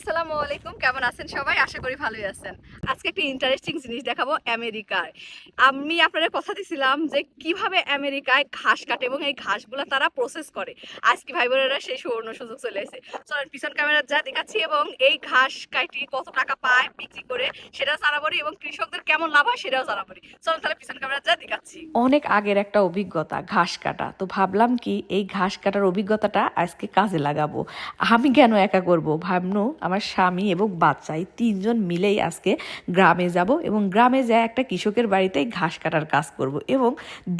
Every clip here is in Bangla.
আসসালামু আলাইকুম, কেমন আছেন সবাই? আশা করি ভালোই আছেন। আজকে একটা ইন্টারেস্টিং জিনিস দেখাবো, আমেরিকায়। আমি আপনাদের কথা দিছিলাম যে কীভাবে আমেরিকায় ঘাস কাটে এবং এই ঘাসগুলো তারা প্রসেস করে। আজকে ভাই বোনেরা সেই সুবর্ণ সুযোগ চলে এসেছে। চলেন, পিছন ক্যামেরা যা দেখাচ্ছি এবং এই ঘাস কাটি কত টাকা পায়, বিক্রি করে, সেটাও জানাব এবং কৃষকদের কেমন লাভ হয় সেটাও জানাব চলেন তাহলে পিছন ক্যামেরা যা দেখাচ্ছি। অনেক আগের একটা অভিজ্ঞতা, ঘাস কাটা। তো ভাবলাম কি, এই ঘাস কাটার অভিজ্ঞতাটা আজকে কাজে লাগাবো। আমি কেন একা করব? ভাবনু আমার স্বামী এবং বাচ্চা এই তিনজন মিলেই আজকে গ্রামে যাব এবং গ্রামে যায় একটা কৃষকের বাড়িতে ঘাস কাটার কাজ করব এবং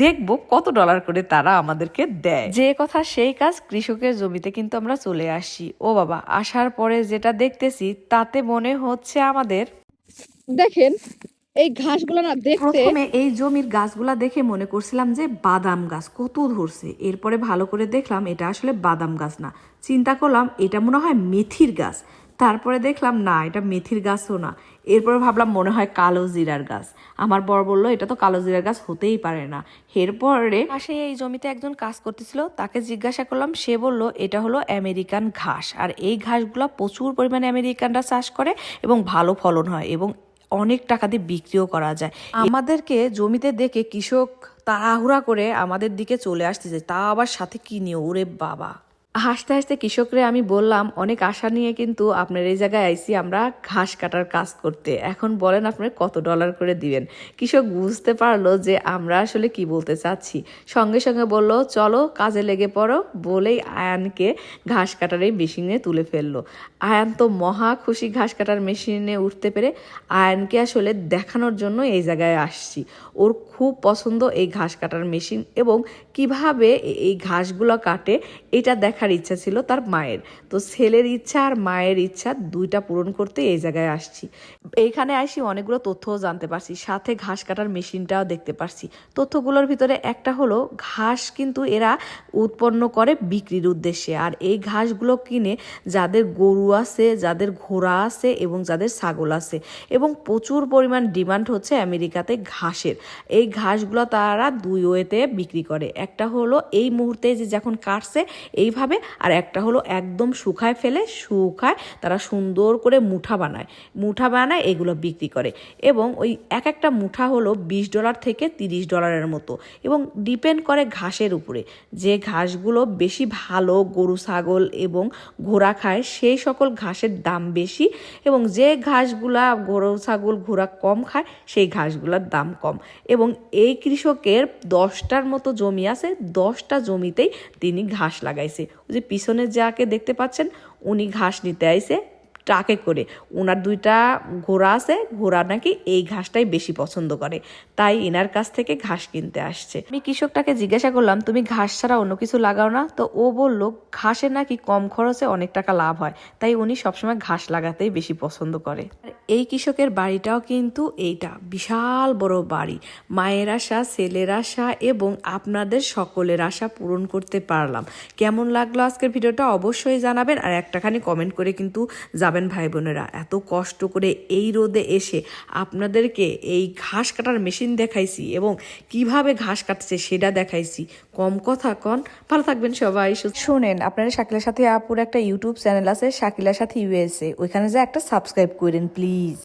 দেখব কত ডলার করে তারা আমাদেরকে দেয়। যে কথা সেই কাজ কৃষকের জমিতে কিন্তু আমরা চলে আসি। ও বাবা আসার পরে যেটা দেখতেছি তাতে মনে হচ্ছে আমাদের দেখেন এই ঘাসগুলো না দেখতে প্রথমে এই জমির গাছগুলা দেখে মনে করছিলাম যে বাদাম গাছ কত ধরছে। এরপরে ভালো করে দেখলাম এটা আসলে বাদাম গাছ না। চিন্তা করলাম এটা মনে হয় মেথির গাছ। তারপরে দেখলাম, না, এটা মেথির গাছও না। এরপরে ভাবলাম, মনে হয় কালো জিরার গাছ। আমার বর বলল, এটা তো কালো জিরার গাছ হতেই পারে না। এরপরে পাশে এই জমিতে একজন কাজ করতেছিল, তাকে জিজ্ঞাসা করলাম, সে বলল, এটা হলো আমেরিকান ঘাস। আর এই ঘাসগুলো প্রচুর পরিমাণে আমেরিকানরা চাষ করে এবং ভালো ফলন হয় এবং অনেক টাকা দিয়ে বিক্রিও করা যায়। আমাদেরকে জমিতে দেখে কৃষক তাড়াহুড়া করে আমাদের দিকে চলে আসতেছে। তা আবার সাথে কি নিয়ে? ওরে বাবা। হাসতে হাসতে কৃষকরে আমি বললাম, অনেক আশা নিয়ে কিন্তু আপনার এই জায়গায় আইসি, আমরা ঘাস কাটার কাজ করতে। এখন বলেন আপনার কত ডলার করে দিবেন? কৃষক বুঝতে পারল যে আমরা আসলে কি বলতে চাচ্ছি। সঙ্গে সঙ্গে বলল, চলো কাজে লেগে পড়ো, বলেই আয়ানকে ঘাস কাটার এই মেশিনে তুলে ফেলল। আয়ান তো মহা খুশি ঘাস কাটার মেশিনে উঠতে পেরে আয়ানকে আসলে দেখানোর জন্য এই জায়গায় আসছি। ওর খুব পছন্দ এই ঘাস কাটার মেশিন এবং কীভাবে এই ঘাসগুলো কাটে, এটা দেখার ইচ্ছা ছিল তার মায়ের। তো ছেলের ইচ্ছা আর মায়ের ইচ্ছা দুইটা পূরণ করতে এই জায়গায় আসছি। এইখানে আসি অনেকগুলো তথ্যও জানতে পারছি, সাথে ঘাস কাটার মেশিনটাও দেখতে পারছি। তথ্যগুলোর ভিতরে একটা হলো, ঘাস কিন্তু এরা উৎপন্ন করে বিক্রির উদ্দেশ্যে। আর এই ঘাসগুলো কিনে যাদের গরু আছে, যাদের ঘোড়া আছে এবং যাদের ছাগল আছে। এবং প্রচুর পরিমাণ ডিমান্ড হচ্ছে আমেরিকাতে ঘাসের। এই ঘাসগুলো তারা দুই ওয়েতে বিক্রি করে। একটা হলো, এই মুহূর্তে যে যখন কাটছে, এইভাবে আর একটা হলো একদম শুকায় ফেলে, শুকায় তারা সুন্দর করে মুঠা বানায়। মুঠা বানায়, এগুলো বিক্রি করে। এবং ওই এক একটা মুঠা হলো বিশ ডলার থেকে তিরিশ ডলারের মতো। এবং ডিপেন্ড করে ঘাসের উপরে। যে ঘাসগুলো বেশি ভালো গরু, ছাগল এবং ঘোড়া খায়, সেই সকল ঘাসের দাম বেশি। এবং যে ঘাসগুলা গরু, ছাগল, ঘোড়া কম খায়, সেই ঘাসগুলোর দাম কম। এবং এই কৃষকের দশটার মতো জমি আছে, দশটা জমিতেই তিনি ঘাস লাগাইছে। যে পিছনে যাকে দেখতে পাচ্ছেন উনি ঘাস নিতে আইছে। ট্রাকে করে। ওনার দুইটা ঘোড়া আছে ঘোড়া নাকি এই ঘাসটাই বেশি পছন্দ করে। তাই এনার কাছ থেকে ঘাস কিনতে আসছে। আমি কৃষকটাকে জিজ্ঞাসা করলাম তুমি ঘাস ছাড়া অন্য কিছু লাগাও না? তো ও বলল ঘাসে নাকি কম খরচে অনেক টাকা লাভ হয়। তাই উনি সবসময় ঘাস লাগাতেই বেশি পছন্দ করে। এই কৃষকের বাড়িটাও কিন্তু এইটা বিশাল বড় বাড়ি। মায়ের আশা ছেলের আশা এবং আপনাদের সকলের আশা পূরণ করতে পারলাম। কেমন লাগল আজকের ভিডিওটা অবশ্যই জানাবেন আর একটাখানি কমেন্ট করে কিন্তু যাবেন ভাই বোনেরা এত কষ্ট করে এই রোদে এসে আপনাদেরকে এই ঘাস কাটার মেশিন দেখাইছি এবং কীভাবে ঘাস কাটছে সেটা দেখাইছি। কম কথা কন। ভালো থাকবেন সবাই শোনেন, আপনারা শাকিলার সাথে আপুর একটা ইউটিউব চ্যানেল আছে, শাকিলার সাথে ইউএসএ ওইখানে যে একটা সাবস্ক্রাইব করেন প্লিজ